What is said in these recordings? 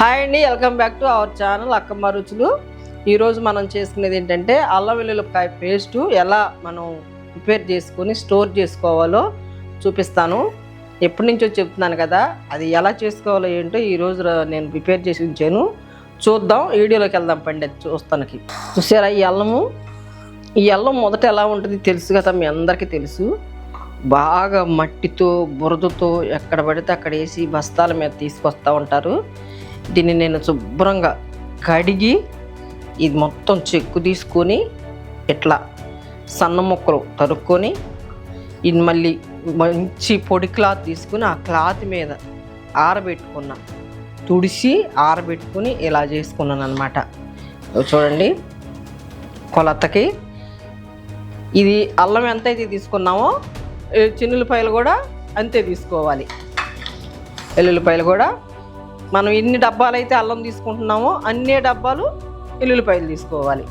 Hi అండి welcome back to our channel Akkamma రుచులు. ఈరోజు మనం చేసుకునేది ఏంటంటే అల్లం వెల్లుల్లిపాయ పేస్టు ఎలా మనం ప్రిపేర్ చేసుకొని స్టోర్ చేసుకోవాలో చూపిస్తాను. ఎప్పటి నుంచో చెప్తున్నాను కదా అది ఎలా చేసుకోవాలో ఏంటో ఈరోజు నేను ప్రిపేర్ చేసి ఉంచాను. చూద్దాం వీడియోలోకి వెళ్దాం పండి అది చూస్తానికి. చూసారా ఈ అల్లము? ఈ అల్లం మొదట ఎలా ఉంటుంది తెలుసు కదా మీ అందరికీ తెలుసు. బాగా మట్టితో బురదతో ఎక్కడ పడితే అక్కడ వేసి బస్తాల మీద తీసుకొస్తూ ఉంటారు. దీన్ని నేను శుభ్రంగా కడిగి ఇది మొత్తం చెక్కు తీసుకొని ఇట్లా సన్న ముక్కలు తరుక్కొని ఇది మళ్ళీ మంచి పొడి క్లాత్ తీసుకుని ఆ క్లాత్ మీద ఆరబెట్టుకున్నా. తుడిసి ఆరబెట్టుకుని ఇలా చేసుకున్నాను అనమాట చూడండి కొలతకి. ఇది అల్లం ఎంత అయితే తీసుకున్నామో ఈ చిన్నులపాయలు కూడా అంతే తీసుకోవాలి. వెల్లుల్లిపాయలు కూడా మనం ఎన్ని డబ్బాలు అయితే అల్లం తీసుకుంటున్నామో అన్ని డబ్బాలు వెల్లుల్లిపాయలు తీసుకోవాలి.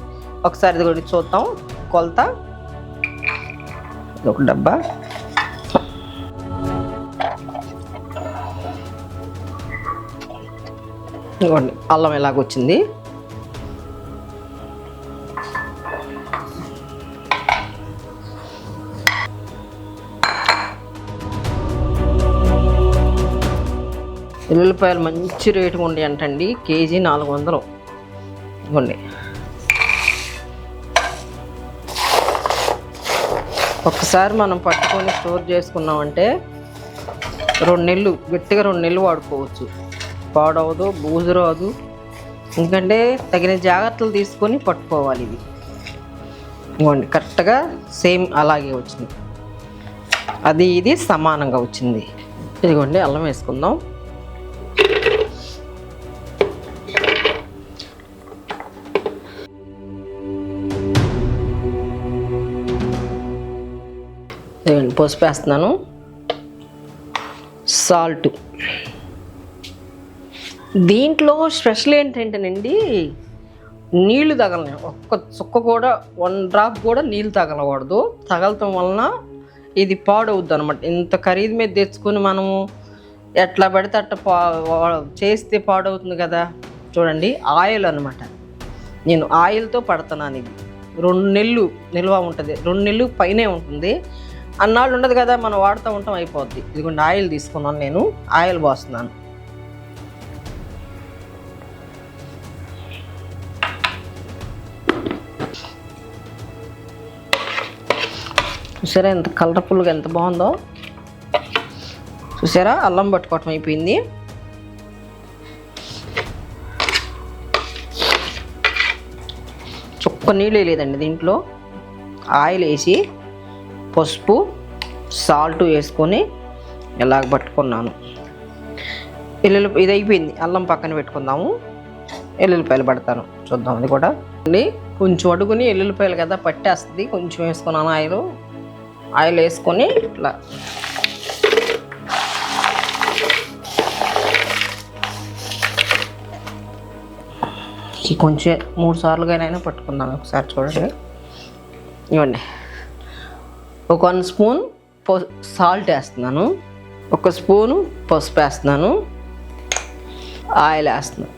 ఒకసారి ఇది కూడా చూద్దాం. కొలత. ఇది ఒక డబ్బా. ఇదిగోండి అల్లం ఎలాగొచ్చింది? ఎల్లుల్లిపాయలు మంచి రేటు ఉండి అంటండి. కేజీ నాలుగు వందలు. ఇవ్వండి. ఒక్కసారి మనం పట్టుకొని స్టోర్ చేసుకున్నామంటే రెండు నెలలు గట్టిగా రెండు నెలలు వాడుకోవచ్చు. పాడవదు బూజు రాదు. ఎందుకంటే తగిన జాగ్రత్తలు తీసుకొని పట్టుకోవాలి ఇది. ఇవ్వండి. కరెక్ట్గా సేమ్ అలాగే వచ్చింది. అది ఇది సమానంగా వచ్చింది. ఇదిగోండి అల్లం వేసుకుందాం. పసుపు వేస్తున్నాను. సాల్ట్ దీంట్లో స్పెషల్ ఏంటంటేనండి నీళ్ళు తగలని. ఒక్క చుక్క కూడా వన్ డ్రాప్ కూడా నీళ్ళు తగలకూడదు. తగలటం వలన ఇది పాడవుద్ది అనమాట ఇంత ఖరీదు మీద తెచ్చుకొని మనము ఎట్లా పడితే అట్ట పా చేస్తే పాడవుతుంది కదా. చూడండి ఆయిల్ అనమాట నేను ఆయిల్తో పడుతున్నాను ఇది. రెండు నెలలు నిల్వ ఉంటుంది. రెండు నెలలు పైనే ఉంటుంది. అన్నాళ్ళు ఉండదు కదా మనం వాడుతూ ఉంటాం అయిపోద్ది. ఇదిగోండి ఆయిల్ తీసుకున్నాను నేను. ఆయిల్ పోస్తున్నాను. చూసారా ఎంత కలర్ఫుల్గా ఎంత బాగుందో? చూసారా? అల్లం పట్టుకోవటం అయిపోయింది. చుక్క నీళ్ళు లేదండి దీంట్లో. ఆయిల్ వేసి పసుపు సాల్ట్ వేసుకొని ఇలాగ పట్టుకున్నాను. ఎల్లుల్లి ఇది అయిపోయింది. అల్లం పక్కన పెట్టుకుందాము. ఎల్లుల్లిపాయలు పడతాను. చూద్దాం అది కూడా. అండి కొంచెం అడుగుని ఎల్లుల్లిపాయలు కదా పట్టేస్తుంది. కొంచెం వేసుకున్నాను ఆయిల్. ఆయిల్ వేసుకొని ఇట్లా. ఈ కొంచెం మూడు సార్లుగానైనా పట్టుకుందాం. ఒకసారి చూడండి. ఇవ్వండి. ఒక వన్ స్పూన్ సాల్ట్ వేస్తున్నాను. ఒక స్పూను పసుపు వేస్తున్నాను. ఆయిల్ వేస్తున్నాను.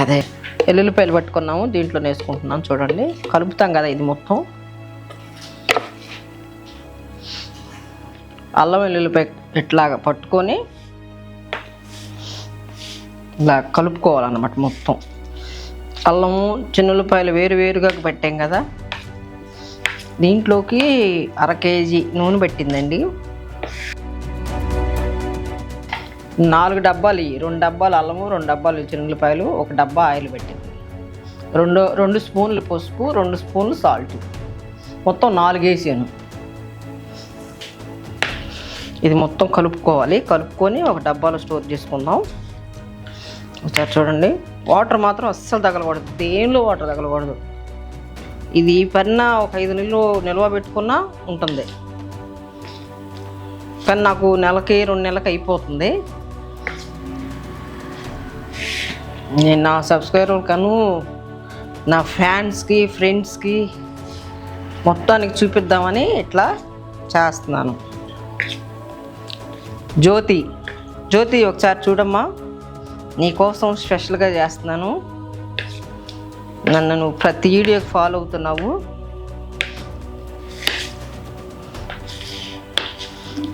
అదే ఎల్లుల్లిపాయలు పట్టుకున్నాము దీంట్లో వేసుకుంటున్నాం చూడండి కలుపుతాం కదా ఇది మొత్తం. అల్లం వెల్లుల్లిపాయ ఇట్లాగా పట్టుకొని ఇలా కలుపుకోవాలన్నమాట మొత్తం. అల్లము చిన్నులపాయలు వేరు వేరుగా పెట్టాం కదా. దీంట్లోకి అర కేజీ నూనె పెట్టిందండి. నాలుగు డబ్బాలు రెండు డబ్బాలు అల్లము రెండు డబ్బాలు చిన్నులపాయలు ఒక డబ్బా ఆయిల్ పెట్టింది రెండు రెండు స్పూన్లు పసుపు రెండు స్పూన్లు సాల్ట్. మొత్తం నాలుగు వేసాను. ఇది మొత్తం కలుపుకోవాలి. కలుపుకొని ఒక డబ్బాలో స్టోర్ చేసుకుందాం. ఒకసారి చూడండి. వాటర్ మాత్రం అస్సలు తగలకూడదు. దేనిలో వాటర్ తగలకూడదు. ఇది పెన్న ఒక ఐదు నెలలు నిల్వ పెట్టుకున్నా ఉంటుంది. కానీ నాకు నెలకి రెండు నెలలకి అయిపోతుంది. నేను నా సబ్స్క్రైబర్ కను నా ఫ్యాన్స్కి ఫ్రెండ్స్కి మొత్తానికి చూపిద్దామని ఇట్లా చేస్తున్నాను. జ్యోతి జ్యోతి ఒకసారి చూడమ్మా. నీకోసం స్పెషల్గా చేస్తున్నాను. నన్ను నువ్వు ప్రతి వీడియోకి ఫాలో అవుతున్నావు.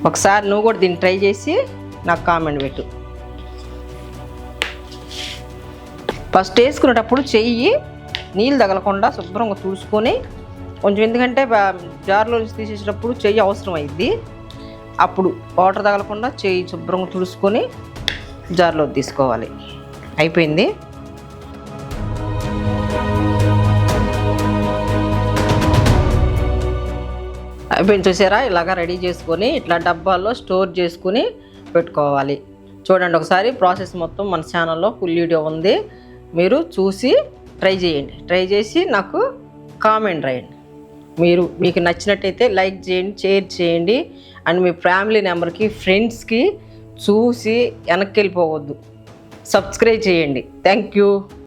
ఒకసారి నువ్వు కూడా దీన్ని ట్రై చేసి నాకు కామెంట్ పెట్టు. ఫస్ట్ వేసుకునేటప్పుడు చెయ్యి నీళ్ళు తగలకుండా శుభ్రంగా తుడుచుకొని కొంచెం ఎందుకంటే జార్లో నుంచి తీసేసేటప్పుడు చెయ్యి అవసరం అయింది అప్పుడు వాటర్ తగలకుండా చెయ్యి శుభ్రంగా తుడుచుకొని జార్లో తీసుకోవాలి. అయిపోయింది? అయిపోయింది చూసారా? ఇలాగా రెడీ చేసుకొని ఇట్లా డబ్బాల్లో స్టోర్ చేసుకుని పెట్టుకోవాలి. చూడండి ఒకసారి ప్రాసెస్ మొత్తం మన ఛానల్లో ఫుల్ వీడియో ఉంది. మీరు చూసి ట్రై చేయండి. ట్రై చేసి నాకు కామెంట్ రాయండి. మీరు మీకు నచ్చినట్టయితే లైక్ చేయండి షేర్ చేయండి. అండ్ మీ ఫ్యామిలీ నెంబర్కి ఫ్రెండ్స్కి చూసి వెనక్కి వెళ్ళిపోవద్దు. సబ్స్క్రైబ్ చేయండి. Thank you